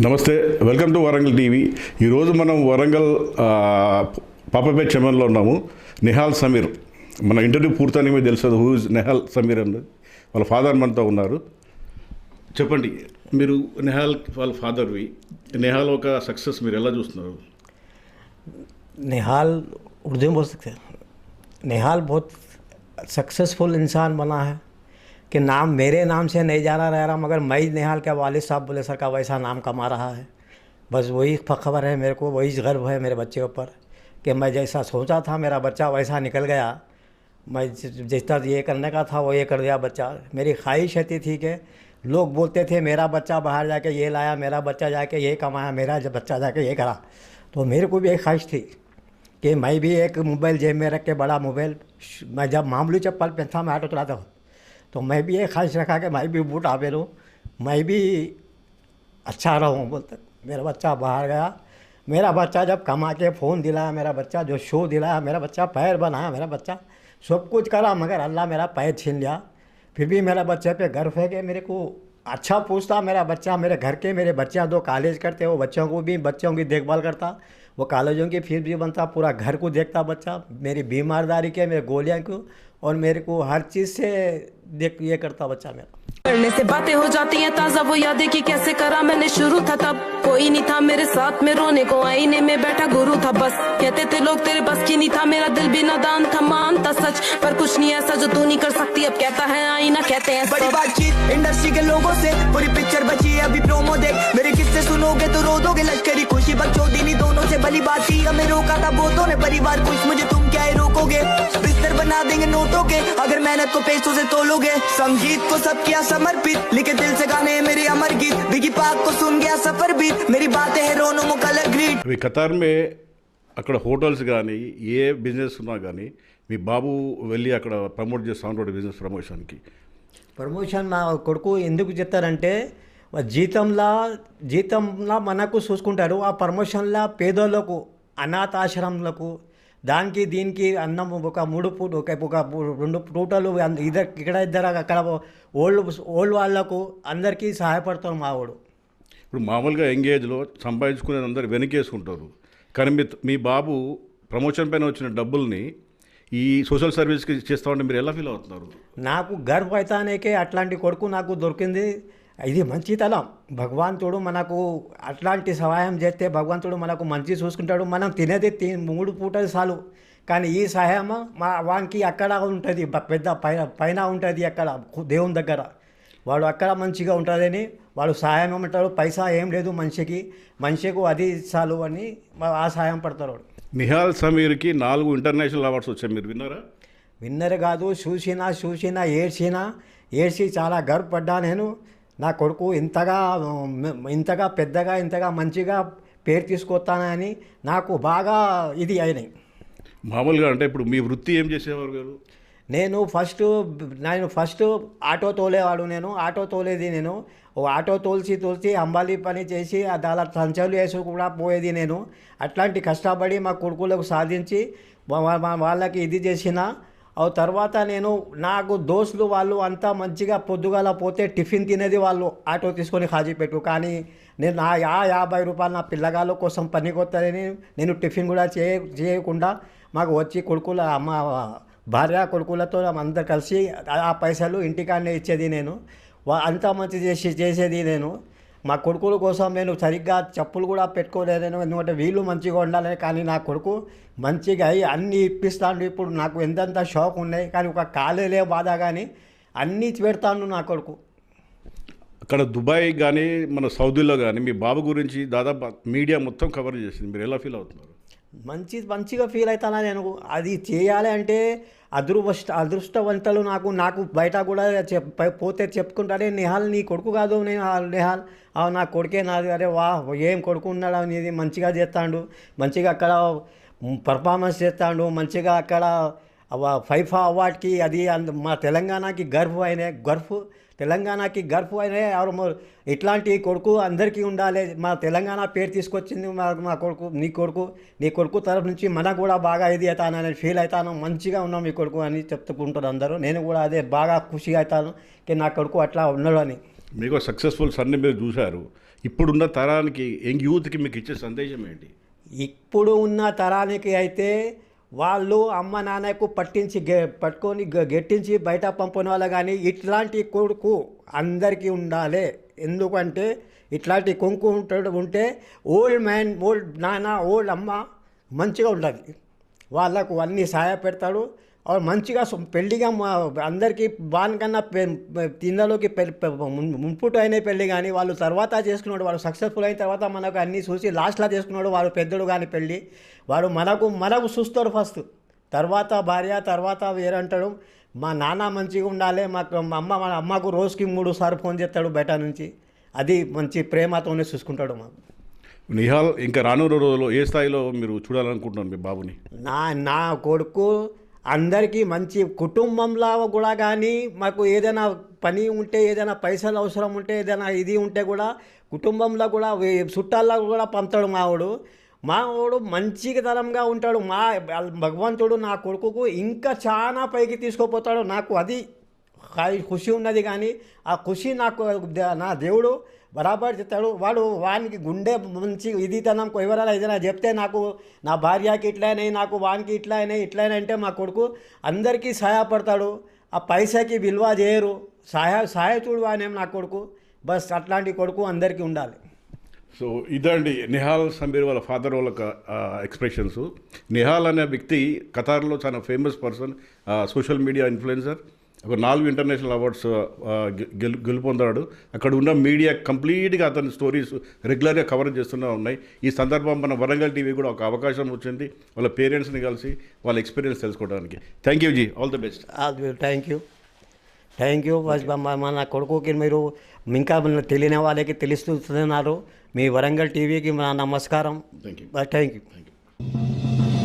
నమస్తే welcome to Warangal TV ఈరోజు మనం వరంగల్ ఆ, పాపపేట చెమన్లో ఉన్నాము నిహాల్ సమీర్ మన ఇంటర్వ్యూ పూర్తయిన మీకు తెలుసు హూ ఇస్ నిహాల్ సమీర్ అని వాళ్ళ ఫాదర్ మనతో ఉన్నారు చెప్పండి మీరు నిహాల్ వాళ్ళ ఫాదర్వి నిహాల్ ఒక సక్సెస్ మీరు ఎలా చూస్తున్నారు निहाल उर्दू में बोल सकते हैं निहाल बहुत सक्सेसफुल इंसान बना है कि नाम मेरे नाम से नहीं जाना रह रहा, मगर मैं निहाल के वालिद साहब बोले, सर का वैसा नाम कमा रहा है। बस वही खबर है मेरे को, वही गर्व है मेरे बच्चे ऊपर कि मैं जैसा सोचा था मेरा बच्चा वैसा निकल गया। मैं जिस तरह ये करने का था, वो ये कर दिया बच्चा। मेरी ख्वाहिश रहती थी कि लोग बोलते थे, मेरा बच्चा बाहर जाके ये लाया, मेरा बच्चा जाके ये कमाया, मेरा बच्चा जाके ये करा। तो मेरे को भी एक ख्वाहिश थी कि मैं भी एक मोबाइल जेब में रख के बड़ा मोबाइल, मैं जब मामूली चप्पल पहनता, मैं ऑटो चलाता हूँ। तो मैं भी ये ख्वाहिश रखा कि मैं भी बूट आवे लूँ मैं भी अच्छा रहूँ बोलते, मेरा बच्चा बाहर गया। मेरा बच्चा जब कमा के फ़ोन दिलाया, मेरा बच्चा जो शो दिलाया, मेरा बच्चा पैर बनाया, मेरा बच्चा सब कुछ करा, मगर अल्लाह मेरा पैर छीन लिया। फिर भी मेरा बच्चे पे गर्व है कि मेरे को अच्छा पूछता, मेरा बच्चा मेरे घर के मेरे बच्चे दो कॉलेज करते, वो बच्चों को भी, बच्चों की देखभाल करता, वो कॉलेजों की फ़ीस भी बनता, पूरा घर को देखता बच्चा, मेरी बीमारदारी के, मेरे गोलियाँ को और मेरे को हर चीज़ से देख ये करता बच्चा मेरा। करने से बातें हो जाती हैं ताज़ा वो यादें कि कैसे करा मैंने शुरू था तब। कोई नहीं था मेरे साथ में रोने को आईने में बैठा गुरु था बस। कहते थे लोग तेरे बस की नहीं था मेरा दिल भी नादान था मानता सच। पर कुछ नहीं ऐसा जो तू नहीं कर सकती अब कहता है आईना कहते हैं बड़ी बातचीत इंडस्ट्री के लोगों से पूरी पिक्चर बची है अभी प्रोमो देख। मेरे किस्से सुनोगे तो रो दोगे लश्करी खुशी बकचोदी दोनों से भली बात थी हमें रोका था बहुतों ने परिवार खुश मुझे तुम क्या ही रोकोगे बिस्तर बना देंगे नोटों के अगर मेहनत को पैसों से तोलोगे संगीत को सब किया समर्पित लिखे दिल से गाने हैं मेरे अमर गीत बिगी पाक को सुन गया सफर भी मेरी बातें हैं रोनो मुख अलग ग्रीट అవి ఖతార్ మే అక్కడ హోటల్స్ కానీ ఏ బిజినెస్ ఉన్నా కానీ మీ బాబు వెళ్ళి అక్కడ ప్రమోట్ చేస్తూ ఉంటాడు బిజినెస్ ప్రమోషన్కి ప్రమోషన్ నా కొడుకు ఎందుకు చెప్తారంటే వా జీతంలా జీతంలా మనకు చూసుకుంటారు ఆ ప్రమోషన్లా పేదోళ్ళకు అనాథ ఆశ్రమాలకు దానికి దీనికి అన్నం ఒక మూడు పూట ఒక ఒక రెండు పూటలు ఇద్దరు ఇక్కడ ఇద్దరు అక్కడ ఓల్డ్ ఓల్డ్ వాళ్ళకు అందరికీ సహాయపడతారు మా వాడు ఇప్పుడు మామూలుగా ఎంగేజ్లో సంపాదించుకునే అందరు వెనకేసుకుంటారు. కానీ మీ మీ బాబు ప్రమోషన్ పైన వచ్చిన డబ్బుల్ని ఈ సోషల్ సర్వీస్కి చేస్తా ఉంటే మీరు ఎలా ఫీల్ అవుతున్నారు? నాకు గర్వ అవుతానేకే అట్లాంటి కొడుకు నాకు దొరికింది. ఇది మంచితనం భగవంతుడు మనకు అట్లాంటి సహాయం చేస్తే భగవంతుడు మనకు మంచి చూసుకుంటాడు. మనం తినేది మూడు పూటలు చాలు. కానీ ఈ సహాయం మా వానికి అక్కడ ఉంటుంది. పెద్ద పైన పైన ఉంటుంది అక్కడ దేవుని దగ్గర. వాడు అక్కడ మంచిగా ఉంటుందని వాడు సహాయం ఏమంటాడు? పైసా ఏం లేదు మనిషికి. మనిషికి అది చాలు అని ఆ సహాయం పడతారు వాడు. నిహాల్ సమీర్కి నాలుగు ఇంటర్నేషనల్ అవార్డ్స్ వచ్చాయి. మీరు విన్నారా? విన్నర్ కాదు చూసినా చూసినా ఏడ్చినా ఏడ్చి చాలా గర్వపడ్డా నేను. నా కొడుకు ఇంతగా ఇంతగా పెద్దగా ఇంతగా మంచిగా పేరు తీసుకొస్తానని నాకు బాగా ఇది అయినాయి. మామూలుగా అంటే ఇప్పుడు మీ వృత్తి ఏం చేసేవారు గారు? నేను ఫస్ట్ నేను ఫస్ట్ ఆటో తోలేవాడు నేను. ఆటో తోలేది నేను. ఓ ఆటో తోల్చి తోల్చి అంబాలి పని చేసి అలా సంచలు వేసి కూడా పోయేది నేను. అట్లాంటి కష్టపడి మా కొడుకులకు సాధించి వాళ్ళకి ఇది చేసిన ఆ తర్వాత నేను నాకు దోస్తులు వాళ్ళు అంతా మంచిగా పొద్దుగాల పోతే టిఫిన్ తినేది వాళ్ళు ఆటో తీసుకొని హాజీ పెట్టు. కానీ నేను నా యా యాభై రూపాయలు నా పిల్లగాళ్ళ కోసం పనికొస్తానని నేను టిఫిన్ కూడా చేయ చేయకుండా మాకు వచ్చి కొడుకుల అమ్మ భార్య కొడుకులతో అందరు కలిసి ఆ- ఆ పైసలు ఇంటికాడనే ఇచ్చేది నేను. వా- అంతా మంచి చేసి చేసేది నేను. మా కొడుకుల కోసం నేను సరిగ్గా చెప్పులు కూడా పెట్టుకోలేదు నేను ఎందుకంటే వీళ్ళు మంచిగా ఉండాలని కానీ నా కొడుకు మంచిగా అయ్యి అన్నీ ఇప్పిస్తాను ఇప్పుడు నాకు ఎంతెంత షాక్ ఉన్నాయి కానీ ఒక కాలేలే బాధ కానీ అన్నీ పెడతాను నా కొడుకు. అక్కడ దుబాయ్ కానీ మన సౌదీలో కానీ మీ బాబు గురించి దాదాపు మీడియా మొత్తం కవర్ చేసింది. మీరు ఎలా ఫీల్ అవుతున్నారు? మంచి మంచిగా ఫీల్ అవుతానా నేను? అది చేయాలి అంటే అదృష్ట అదృష్టవంతులు నాకు నాకు బయట కూడా చెప్ పోతే చెప్పుకుంటారే నిహాల్ నీ కొడుకు కాదు నేను నిహాల్. ఆ నా కొడుకే నాది. అరే వా ఏం కొడుకు ఉన్నాడు అనేది మంచిగా చేస్తాడు మంచిగా అక్కడ పర్ఫార్మెన్స్ చేస్తాడు మంచిగా అక్కడ ఫైఫా అవార్డ్కి అది అంద మా తెలంగాణకి గర్వ్ అయిన గర్వ్ తెలంగాణకి గర్వ్ అయిన ఇట్లాంటి కొడుకు అందరికీ ఉండాలి. మా తెలంగాణ పేరు తీసుకొచ్చింది మా మా కొడుకు నీ కొడుకు నీ కొడుకు తరఫు నుంచి మనకు కూడా బాగా ఇది అవుతానని ఫీల్ అవుతాను. మంచిగా ఉన్నాం మీ కొడుకు అని చెప్పుకుంటారు అందరూ. నేను కూడా అదే బాగా ఖుషి అవుతాను నా కొడుకు అట్లా ఉన్నాడు అని. మీకు సక్సెస్ఫుల్ సన్ని మీరు చూశారు. ఇప్పుడున్న తరానికి యంగ్ యూత్కి మీకు ఇచ్చే సందేశం ఏంటి? ఇప్పుడు ఉన్న తరానికి అయితే వాళ్ళు అమ్మ నాన్నకు పట్టించి గె పట్టుకొని గ- గెట్టించి బయట పంపిన వాళ్ళు కానీ ఇట్లాంటి కొడుకు అందరికీ ఉండాలి. ఎందుకంటే ఇట్లాంటి కొంకు ఉంటాడు ఉంటే ఓల్డ్ మ్యాన్ ఓల్డ్ నాన్న ఓల్డ్ అమ్మ మంచిగా ఉంటుంది వాళ్ళకు అన్నీ సహాయపెడతాడు. మంచిగా పెళ్ళిగా మా- అందరికీ వానికన్నా తిన్నలోకి పెళ్ళి మున్పుట అయిన పెళ్ళి కానీ వాళ్ళు తర్వాత చేసుకున్నాడు వాడు సక్సెస్ఫుల్ అయిన తర్వాత మనకు అన్నీ చూసి లాస్ట్లో చేసుకున్నాడు వాడు పెద్దడు కానీ పెళ్ళి వాడు మనకు మనకు చూస్తాడు ఫస్ట్ తర్వాత భార్య తర్వాత వేరంటాడు మా నాన్న మంచిగా ఉండాలి మాకు మా అమ్మ మా అమ్మకు రోజుకి మూడు సార్లు ఫోన్ చేస్తాడు బయట నుంచి. అది మంచి ప్రేమతోనే చూసుకుంటాడు మాకు నిహాల్ ఇంకా రానున్న రోజుల్లో ఏ స్థాయిలో మీరు చూడాలనుకుంటున్నారు మీ బాబుని? నా నా కొడుకు అందరికీ మంచి కుటుంబంలో కూడా కానీ మాకు ఏదైనా పని ఉంటే ఏదైనా పైసలు అవసరం ఉంటే ఏదైనా ఇది ఉంటే కూడా కుటుంబంలో కూడా చుట్టాల్లో కూడా పంపుతాడు మావాడు. మావాడు మంచిగా తరంగా ఉంటాడు. మా భగవంతుడు నా కొడుకుకు ఇంకా చాలా పైకి తీసుకుపోతాడు. నాకు అది ఖాయి- ఖుషి ఉన్నది కానీ ఆ ఖుషి నాకు నా దేవుడు బరాబర్ చెప్తాడు వాడు వానికి గుండె మంచి ఇది తనం ఎవరైనా ఏదైనా చెప్తే నాకు నా భార్యకి ఇట్లా నాకు వానికి ఇట్లా అయినాయి ఇట్లా అంటే మా కొడుకు అందరికీ సహాయపడతాడు ఆ పైసకి విలువ చేయరు సహాయ చూడు వానేం నా కొడుకు బస్ అట్లాంటి కొడుకు అందరికీ ఉండాలి సో ఇదండి నిహాల్ సమీర్ వాళ్ళ ఫాదర్ వాళ్ళ ఎక్స్ప్రెషన్స్ నిహాల్ అనే వ్యక్తి ఖతార్లో చాలా famous person social media influencer ఒక నాలుగు ఇంటర్నేషనల్ అవార్డ్స్ గెలు గెలుపొందాడు. అక్కడ ఉన్న మీడియా కంప్లీట్గా అతని స్టోరీస్ రెగ్యులర్గా కవర్ చేస్తూనే ఉన్నాయి. ఈ సందర్భం మన వరంగల్ టీవీ కూడా ఒక అవకాశం వచ్చింది. వాళ్ళ పేరెంట్స్ని కలిసి వాళ్ళ ఎక్స్పీరియన్స్ తెలుసుకోవడానికి. Thank you ji all the best thank you thank you మన కొడుకుకి మీరు ఇంకా తెలియని వాళ్ళకి తెలుస్తున్నారు మీ వరంగల్ టీవీకి మా నమస్కారం. Thank you thank you